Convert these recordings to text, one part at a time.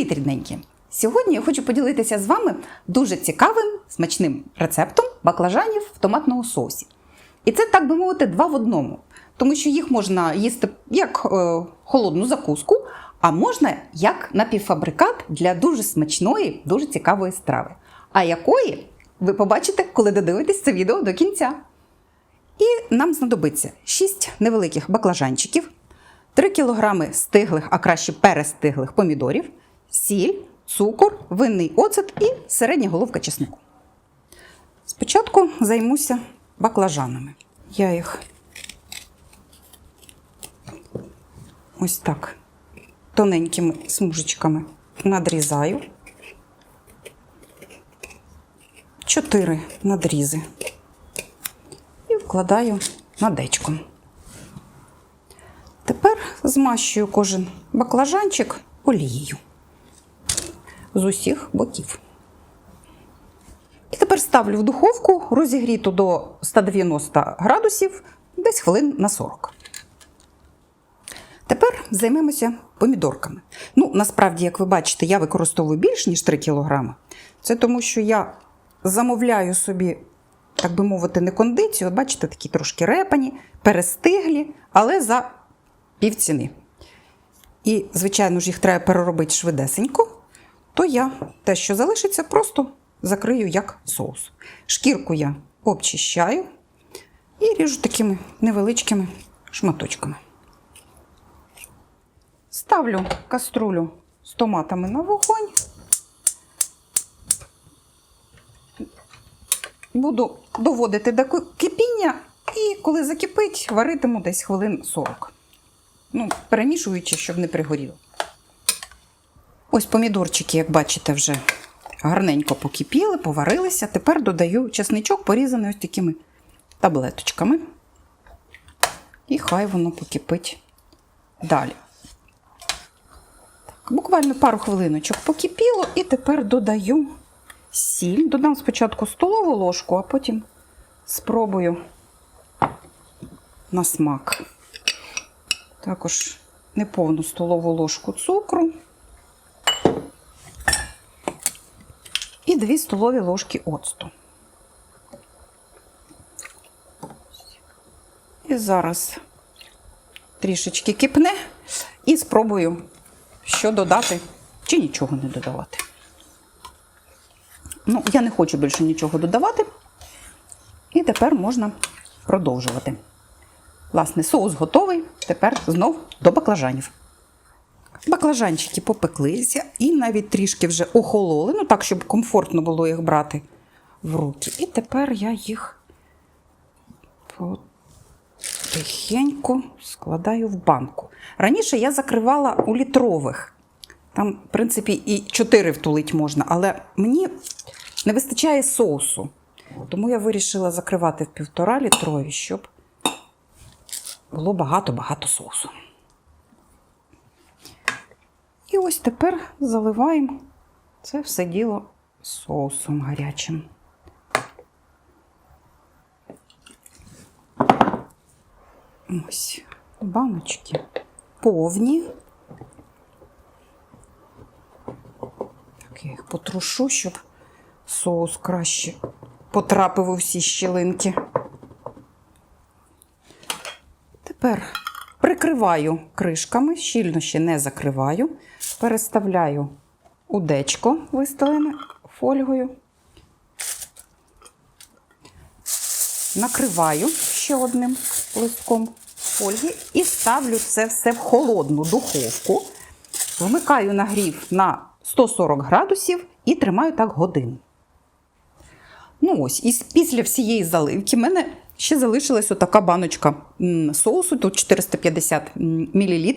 Привіт, рідненькі! Сьогодні я хочу поділитися з вами дуже цікавим смачним рецептом баклажанів в томатному соусі. І це, так би мовити, два в одному, тому що їх можна їсти як е, холодну закуску, а можна як напівфабрикат для дуже смачної, дуже цікавої страви. А якої ви побачите, коли додивитесь це відео до кінця. І нам знадобиться 6 невеликих баклажанчиків, 3 кг стиглих, а краще перестиглих помідорів, сіль, цукор, винний оцет і середня головка чеснику. Спочатку займуся баклажанами. Я їх ось так тоненькими смужечками надрізаю. Чотири надрізи і вкладаю на дечко. Тепер змащую кожен баклажанчик олією з усіх боків. І тепер ставлю в духовку розігріту до 190 градусів десь хвилин на 40. Тепер займемося помідорками. Ну, насправді, як ви бачите, я використовую більш ніж 3 кг. Це тому, що я замовляю собі, так би мовити, не кондицію. От бачите, такі трошки репані, перестиглі, але за півціни. І, звичайно ж, їх треба переробити швидесенько, то я те, що залишиться, просто закрию як соус. Шкірку я обчищаю і ріжу такими невеличкими шматочками. Ставлю каструлю з томатами на вогонь. Буду доводити до кипіння, і коли закипить, варитиму десь хвилин 40. Ну, перемішуючи, щоб не пригоріло. Ось помідорчики, як бачите, вже гарненько покипіли, поварилися. Тепер додаю чесничок, порізаний ось такими таблеточками. І хай воно покипить далі. Буквально пару хвилиночок покипіло, і тепер додаю сіль. Додам спочатку столову ложку, а потім спробую на смак. Також неповну столову ложку цукру і 2 столові ложки оцту. І зараз трішечки кипне і спробую, що додати, чи нічого не додавати. Ну, я не хочу більше нічого додавати. І тепер можна продовжувати. Власне, соус готовий. Тепер знов до баклажанів. Баклажанчики попеклися і навіть трішки вже охололи, ну так, щоб комфортно було їх брати в руки. І тепер я їх потихеньку складаю в банку. Раніше я закривала у літрових. Там, в принципі, і 4 втулить можна, але мені не вистачає соусу. Тому я вирішила закривати в півтора літрові, щоб було багато-багато соусу. І ось тепер заливаємо це все діло соусом гарячим. Ось баночки повні. Так, я їх потрушу, щоб соус краще потрапив у всі щілинки. Тепер прикриваю кришками, щільно ще не закриваю, переставляю у дечко фольгою, накриваю ще одним листком фольги і ставлю це все в холодну духовку, вмикаю нагрів на 140 градусів і тримаю так годину. Ну ось, і після всієї заливки в мене ще залишилась така баночка соусу, тут 450 мл.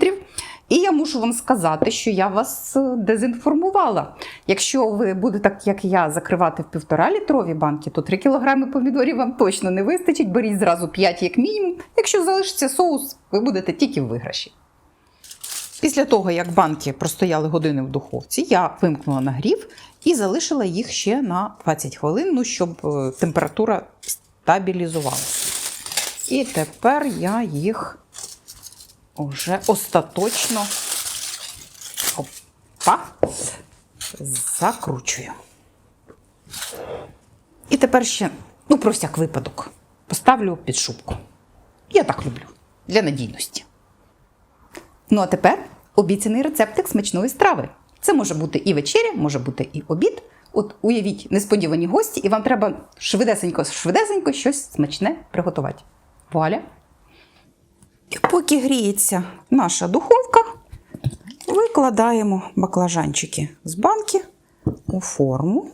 І я мушу вам сказати, що я вас е, дезінформувала. Якщо ви будете, так як я, закривати в півтора літрові банки, то 3 кг помідорів вам точно не вистачить. Беріть зразу 5 як мінімум. Якщо залишиться соус, ви будете тільки в виграші. Після того, як банки простояли години в духовці, я вимкнула нагрів і залишила їх ще на 20 хвилин, ну, щоб е, температура стабілізувалася. І тепер я їх вже остаточно Опа. Закручую. І тепер ще, ну, про всяк випадок, поставлю під шубку. Я так люблю. Для надійності. Ну а тепер обіцяний рецептик смачної страви. Це може бути і вечеря, може бути і обід. От уявіть несподівані гості, і вам треба швидесенько, швидесенько щось смачне приготувати. Вуаля. І поки гріється наша духовка, викладаємо баклажанчики з банки у форму.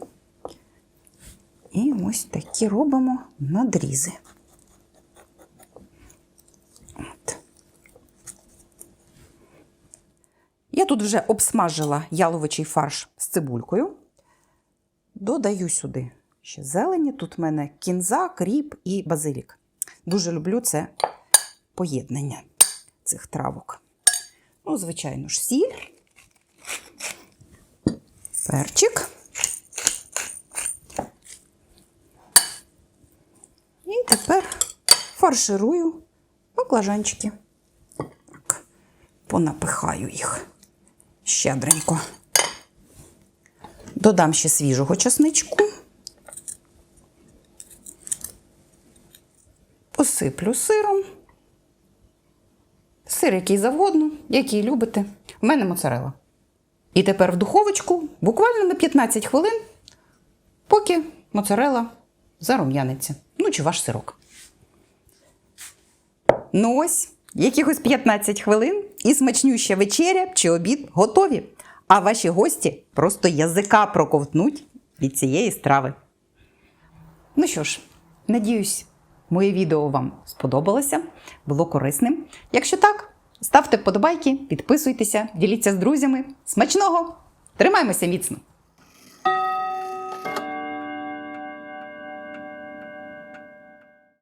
І ось такі робимо надрізи. От. Я тут вже обсмажила яловичий фарш з цибулькою. Додаю сюди ще зелені. Тут в мене кінза, кріп і базилік. Дуже люблю це поєднання цих травок. Ну, звичайно ж, сіль, перчик. І тепер фарширую баклажанчики. Так, понапихаю їх щедренько. Додам ще свіжого часничку. Посиплю сиром. Сир, який завгодно, який любите. У мене моцарела. І тепер в духовочку буквально на 15 хвилин, поки моцарела зарум'яниться. Ну, чи ваш сирок. Ну ось, якихось 15 хвилин і смачнюща вечеря чи обід готові. А ваші гості просто язика проковтнуть від цієї страви. Ну що ж, надіюсь, моє відео вам сподобалося, було корисним. Якщо так, ставте вподобайки, підписуйтеся, діліться з друзями. Смачного! Тримаймося міцно!